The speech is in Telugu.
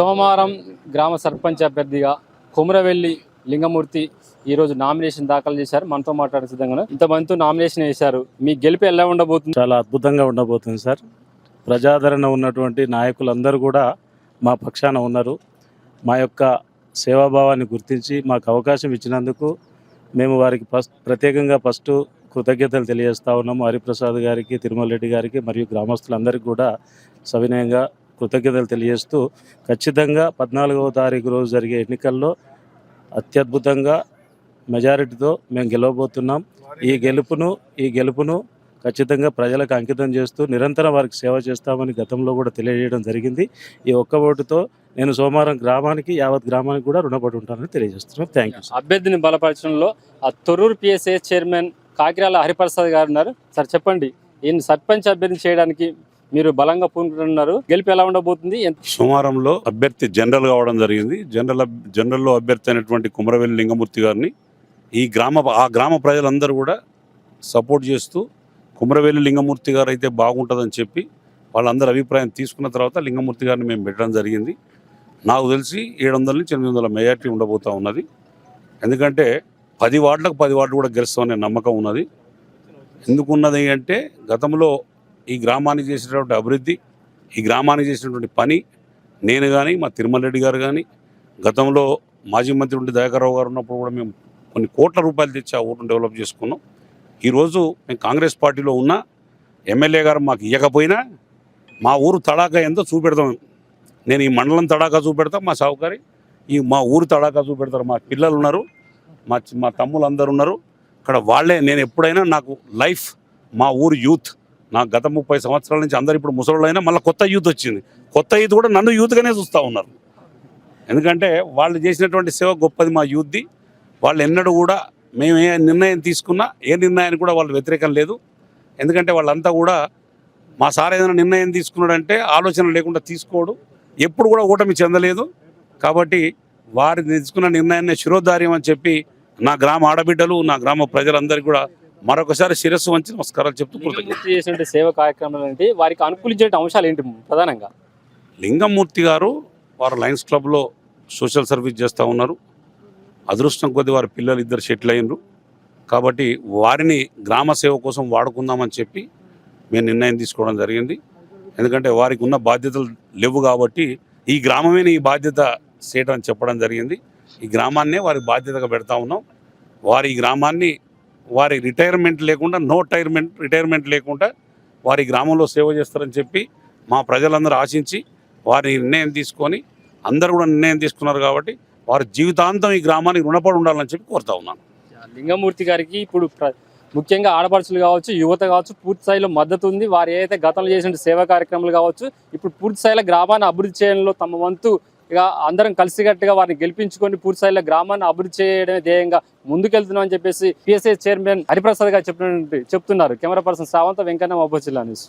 సోమవారం గ్రామ సర్పంచ్ అభ్యర్థిగా కుమరవెల్లి లింగమూర్తి ఈరోజు నామినేషన్ దాఖలు చేశారు. మనతో మాట్లాడే సిద్ధంగా ఇంతమందితో నామినేషన్ వేశారు. మీ గెలుపు ఎలా ఉండబోతుంది? చాలా అద్భుతంగా ఉండబోతుంది సార్. ప్రజాదరణ ఉన్నటువంటి నాయకులందరూ కూడా మా పక్షాన ఉన్నారు. మా యొక్క సేవాభావాన్ని గుర్తించి మాకు అవకాశం ఇచ్చినందుకు మేము వారికి ఫస్ట్ ప్రత్యేకంగా ఫస్ట్ కృతజ్ఞతలు తెలియజేస్తా ఉన్నాము. హరిప్రసాద్ గారికి తిరుమల రెడ్డి గారికి మరియు గ్రామస్తులందరికీ కూడా సవినయంగా కృతజ్ఞతలు తెలియజేస్తూ ఖచ్చితంగా పద్నాలుగవ తారీఖు రోజు జరిగే ఎన్నికల్లో అత్యద్భుతంగా మెజారిటీతో మేము గెలవబోతున్నాం. ఈ గెలుపును ఈ గెలుపును ఖచ్చితంగా ప్రజలకు అంకితం చేస్తూ నిరంతరం వారికి సేవ చేస్తామని గతంలో కూడా తెలియజేయడం జరిగింది. ఈ ఒక్క ఓటుతో నేను సోమవారం గ్రామానికి యావత్ గ్రామానికి కూడా రుణపడి ఉంటానని తెలియజేస్తున్నాను థ్యాంక్ యూ అభ్యర్థిని బలపరచడంలో ఆ తొర్రూరు పిఎస్ఏ చైర్మన్ కాకిరాల హరిప్రసాద్ గారు ఉన్నారు. సార్ చెప్పండి ఈయన సర్పంచ్ అభ్యర్థి చేయడానికి మీరు బలంగా పూనుకుంటున్నారు. గెలుపు ఎలా ఉండబోతుంది? సోమవారంలో అభ్యర్థి జనరల్ కావడం జరిగింది. జనరల్ జనరల్లో అభ్యర్థి అయినటువంటి కుమరవెల్లి లింగమూర్తి గారిని ఈ గ్రామ ఆ గ్రామ ప్రజలందరూ కూడా సపోర్ట్ చేస్తూ కుమరవెల్లి లింగమూర్తి గారు అయితే బాగుంటుందని చెప్పి వాళ్ళందరి అభిప్రాయం తీసుకున్న తర్వాత లింగమూర్తి గారిని మేము పెట్టడం జరిగింది. నాకు తెలిసి ఏడు వందల నుంచి ఎనిమిది వందల మెజార్టీ ఉండబోతా ఉన్నది. ఎందుకంటే పది వార్డులకు పది వార్డులు కూడా గెలుస్తామనే నమ్మకం ఉన్నది. ఎందుకున్నది అంటే గతంలో ఈ గ్రామానికి చేసినటువంటి అభివృద్ధి ఈ గ్రామానికి చేసినటువంటి పని నేను కానీ మా తిరుమల రెడ్డి గారు కానీ గతంలో మాజీ మంత్రి ఉండి దయాకర్రావు గారు ఉన్నప్పుడు కూడా మేము కొన్ని కోట్ల రూపాయలు తెచ్చి ఆ ఊరిని డెవలప్ చేసుకున్నాం. ఈరోజు మేము కాంగ్రెస్ పార్టీలో ఉన్న ఎమ్మెల్యే గారు మాకు ఇవ్వకపోయినా మా ఊరు తడాకా ఎంతో చూపెడతాం నేను ఈ మండలం తడాకా చూపెడతా మా సావుకారి ఈ మా ఊరు తడాకా చూపెడతారు. మా పిల్లలు ఉన్నారు మా మా తమ్ములు అందరు ఉన్నారు. అక్కడ వాళ్ళే నేను ఎప్పుడైనా నాకు లైఫ్ మా ఊరు యూత్ నా గత ముప్పై సంవత్సరాల నుంచి అందరు ఇప్పుడు ముసలోళ్ళైనా మళ్ళీ కొత్త యూత్ వచ్చింది. కొత్త యూత్ కూడా నన్ను యూత్గానే చూస్తూ ఉన్నారు. ఎందుకంటే వాళ్ళు చేసినటువంటి సేవ గొప్పది మా యూత్ది. వాళ్ళు ఎన్నడూ కూడా మేము ఏ నిర్ణయం తీసుకున్నా ఏ నిర్ణయానికి కూడా వాళ్ళు వ్యతిరేకం లేదు. ఎందుకంటే వాళ్ళంతా కూడా మా సార్ ఏదైనా నిర్ణయం తీసుకున్నాడంటే ఆలోచన లేకుండా తీసుకోడు. ఎప్పుడు కూడా ఓటమి చెందలేదు. కాబట్టి వారిని తీసుకున్న నిర్ణయాన్ని శిరోధార్యం అని చెప్పి నా గ్రామ ఆడబిడ్డలు నా గ్రామ ప్రజలందరికీ కూడా మరొకసారి శిరస్సు వంచి నమస్కారాలు చెప్తూ చేసిన సేవ కార్యక్రమాలు ఏంటి? వారికి అనుకూలించే అంశాలు ఏంటి ప్రధానంగా? లింగమూర్తి గారు వారు లయన్స్ క్లబ్లో సోషల్ సర్వీస్ చేస్తూ ఉన్నారు. అదృష్టం కొద్ది వారి పిల్లలు ఇద్దరు సెటిల్ అయినరు. కాబట్టి వారిని గ్రామ సేవ కోసం వాడుకుందామని చెప్పి మేము నిర్ణయం తీసుకోవడం జరిగింది. ఎందుకంటే వారికి ఉన్న బాధ్యతలు లేవు కాబట్టి ఈ గ్రామమే ఈ బాధ్యత చేయడం అని చెప్పడం జరిగింది. ఈ గ్రామాన్నే వారి బాధ్యతగా పెడతా ఉన్నాం. వారి గ్రామాన్ని వారి రిటైర్మెంట్ లేకుండా నో టైర్మెంట్ రిటైర్మెంట్ లేకుండా వారి గ్రామంలో సేవ చేస్తారని చెప్పి మా ప్రజలందరూ ఆశించి వారి నిర్ణయం తీసుకొని అందరూ కూడా నిర్ణయం తీసుకున్నారు కాబట్టి వారి జీవితాంతం ఈ గ్రామానికి రుణపడి ఉండాలని చెప్పి కోరుతా ఉన్నాను. లింగమూర్తి గారికి ఇప్పుడు ప్ర- ముఖ్యంగా ఆడపడుచులు కావచ్చు యువత కావచ్చు పూర్తి స్థాయిలో మద్దతు ఉంది. వారు ఏదైతే గతంలో చేసిన సేవా కార్యక్రమాలు కావచ్చు ఇప్పుడు పూర్తి స్థాయిలో గ్రామాన్ని అభివృద్ధి చేయడంలో తమ వంతు ఇక అందరం కలిసికట్టుగా వారిని గెలిపించుకొని పూర్తిస్థాయిలో గ్రామాన్ని అభివృద్ధి చేయడమే ధ్యేయంగా ముందుకెళ్తున్నాం అని చెప్పేసి పిఎస్ఐ చైర్మన్ హరిప్రసాద్ గారు చెప్పినట్టు చెప్తున్నారు. కెమెరా పర్సన్ సావంత వెంకన్న మబ్బు జిల్లా న్యూస్.